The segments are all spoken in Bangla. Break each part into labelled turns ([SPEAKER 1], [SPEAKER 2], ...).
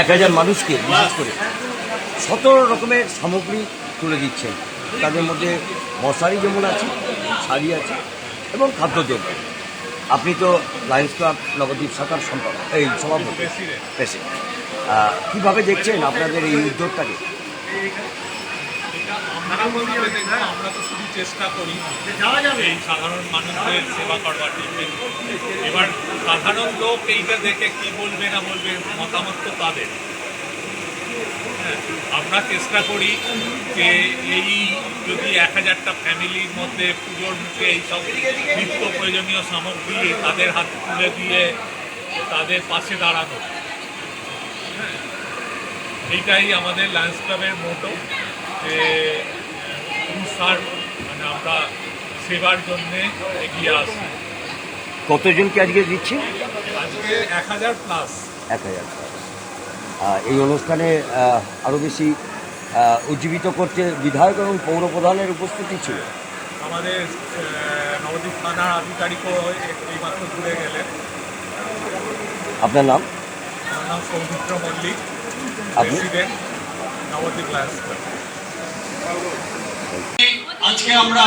[SPEAKER 1] এক হাজার মানুষকে বিশেষ করে সতেরো রকমের সামগ্রী তুলে দিচ্ছেন তাদের মধ্যে মশারি যেমন আছে শাড়ি আছে এবং খাদ্যদ্রব্য। আপনি তো লায়ন্স ক্লাব নবদ্বীপ শাখার সম্পাদক এই সভাপতি প্রেসিডেন্ট। কীভাবে দেখছেন আপনাদের এই উদ্যোগটাকে?
[SPEAKER 2] দেখুন, আমরা তো শুধু চেষ্টা করি। সাধারণ মানুষদের সেবা করবার জন্য। এবার সাধারণ লোক এইটা দেখে কি বলবে না বলবে মতামত তো তাদের। হ্যাঁ, আমরা চেষ্টা করি যে এই যদি এক হাজারটা ফ্যামিলির মধ্যে পুজোর মুখে এইসব নিত্য প্রয়োজনীয় সামগ্রী তাদের হাত তুলে দিয়ে তাদের পাশে দাঁড়ানো। হ্যাঁ, এইটাই আমাদের লায়ন্স ক্লাবের মোটো যে স্যার মানে আমরা সেবার জন্যে এগিয়ে আসি।
[SPEAKER 1] কতজনকে আজকে দিচ্ছে
[SPEAKER 2] আজকে এক হাজার প্লাস
[SPEAKER 1] এক হাজার এই অনুষ্ঠানে আরও বেশি উজ্জীবিত করতে বিধায়ক এবং পৌর প্রধানের উপস্থিতি ছিল।
[SPEAKER 2] আমাদের নবদ্বীপ থানার আধিকারিকও এইমাত্র ঘুরে গেলেন।
[SPEAKER 1] আপনার নাম?
[SPEAKER 2] আমার নাম সৌমিত্র মল্লিক
[SPEAKER 1] আপনি?
[SPEAKER 2] প্রেসিডেন্ট নবদ্বীপ লায়ন্স
[SPEAKER 3] আজকে আমরা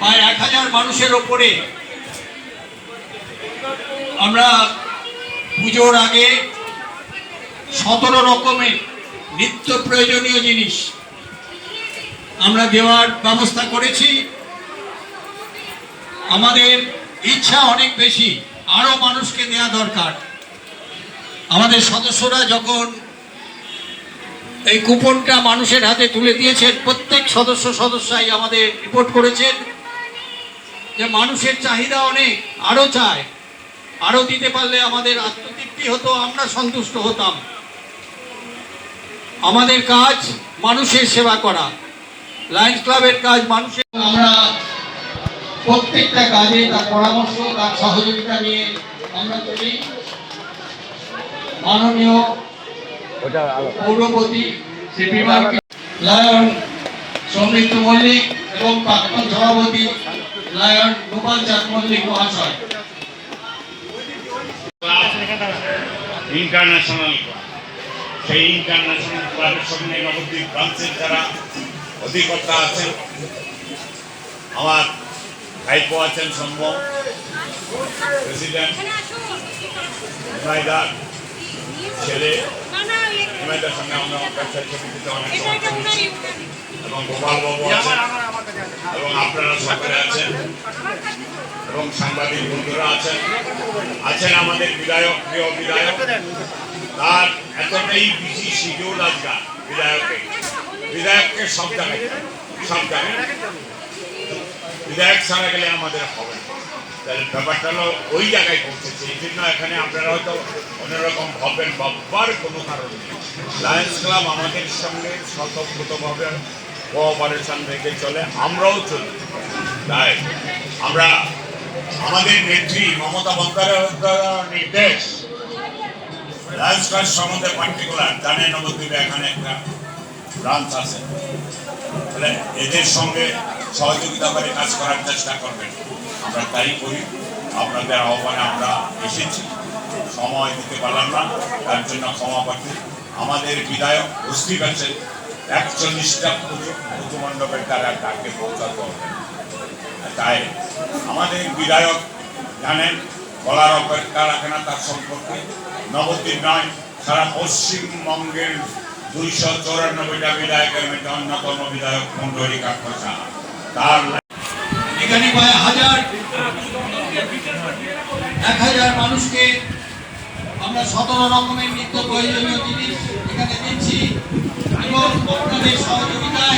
[SPEAKER 3] প্রায় এক হাজার মানুষের ওপরে আমরা পুজোর আগে সতেরো রকমের নিত্য প্রয়োজনীয় জিনিস আমরা দেওয়ার ব্যবস্থা করেছি। আমাদের ইচ্ছা অনেক বেশি, আরও মানুষকে দেওয়া দরকার। আমাদের সদস্যরা যখন এই কুপনটা মানুষের হাতে তুলে দিয়েছেন, প্রত্যেক সদস্য সদস্যাই আমাদের রিপোর্ট করেছেন যে মানুষের চাহিদা অনেক, আরও চায়। আরও দিতে পারলে আমাদের আত্মতৃপ্তি হতো, আমরা সন্তুষ্ট হতাম। আমাদের কাজ মানুষের সেবা করা। লায়ন্স ক্লাবের কাজ মানুষের আমরা প্রত্যেকটা কাজে তার পরামর্শ, তার সহযোগিতা নিয়ে আমরা চলি। মাননীয় পৌরপতি লায়ন সৌমিত্র মল্লিক এবং প্রাক্তন সভাপতি লায়ন গোপাল চাঁদ মল্লিক মহাশয়।
[SPEAKER 4] ইন্টারন্যাশনাল ক্লাব সেই ইন্টারন্যাশনাল ক্লাবের সঙ্গে নবদ্বীপ ব্রাঞ্চের যারা অধিকর্তা আছেন আমার ভাইপো আছেন সম্ভব প্রেসিডেন্ট ছেলে এবং এবং আপনারা সকলে আছেন এবং সাংবাদিক বন্ধুরা আছেন আছেন আমাদের বিধায়ক প্রিয় বিধায়ক তার এতটাই বিজি শিডিউল আজকাল বিধায়কের বিধায়ককে সব জায়গায় সব জায়গায় বিধায়ক ছাড়া গেলে আমাদের হবে না। তাহলে ব্যাপারটা হলো ওই জায়গায় পৌঁছেছে। এই জন্য এখানে আপনারা হয়তো অন্যরকম ভাববেন, ভাববার কোনো কারণ নেই। লায়ন্স ক্লাব আমাদের সঙ্গে স্বতঃপ্রতভাবে কোঅপারেশন রেখে চলে, আমরাও চলি। তাই আমরা, আমাদের নেত্রী মমতা বন্দ্যোপাধ্যায়ের নির্দেশ লায়ন্স ক্লাব সম্বন্ধে পার্টিকুলার জানেন নবদ্বীপে এখানে একটা ব্রাঞ্চ আছে। তাহলে এদের সঙ্গে সহযোগিতা করে কাজ করার চেষ্টা করবেন। আমরা তাই করি। আপনাদের আহ্বানে আমরা এসেছি। সময় দিতে পারলাম না, তার জন্য ক্ষমা প্রার্থী। আমাদের বিধায়ক উপস্থিত আছেন একচল্লিশটা পুজো মণ্ডপের দ্বারা তাকে পৌঁছাতে হবে তাই আমাদের বিধায়ক জানেন বলার অপেক্ষা রাখে না তার সম্পর্কে। নবদ্বীপ নয়, সারা পশ্চিমবঙ্গের দুইশো চৌরানব্বইটা বিধায়কের মধ্যে অন্যতম বিধায়ক মন্ডলী কাকসা তার
[SPEAKER 3] এখানে প্রায় হাজার। এক হাজার মানুষকে আমরা সতেরো রকমের নিত্য প্রয়োজনীয় জিনিস এখানে দিচ্ছি এবং আপনাদের সহযোগিতায়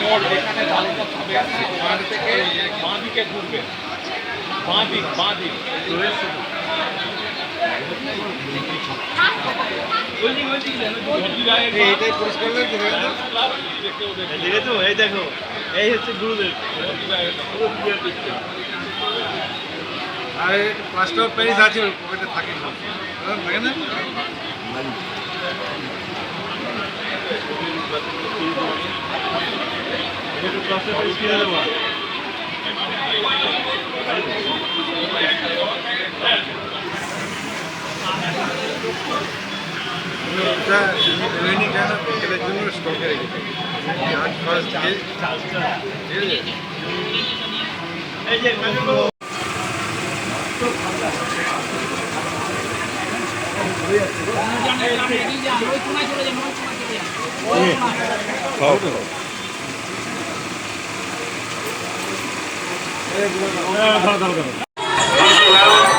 [SPEAKER 2] মোড় যেখানে ঢালুটা খাবে ওখান থেকে বাঁ দিকে ঘুরবে বাঁ দিক
[SPEAKER 5] এটাই পরিষ্কার লাগছে এই দেখো এই হচ্ছে গুরুদেব আর প্লাস্টার প্যারিস আছে ওর পকেটে থাকে না। থাকে না? প্লাস্টার প্যারিস কিনে দেবো স্টকে রেখেছি আজ ফার্স্ট ঠিক আছে এই যে Hello.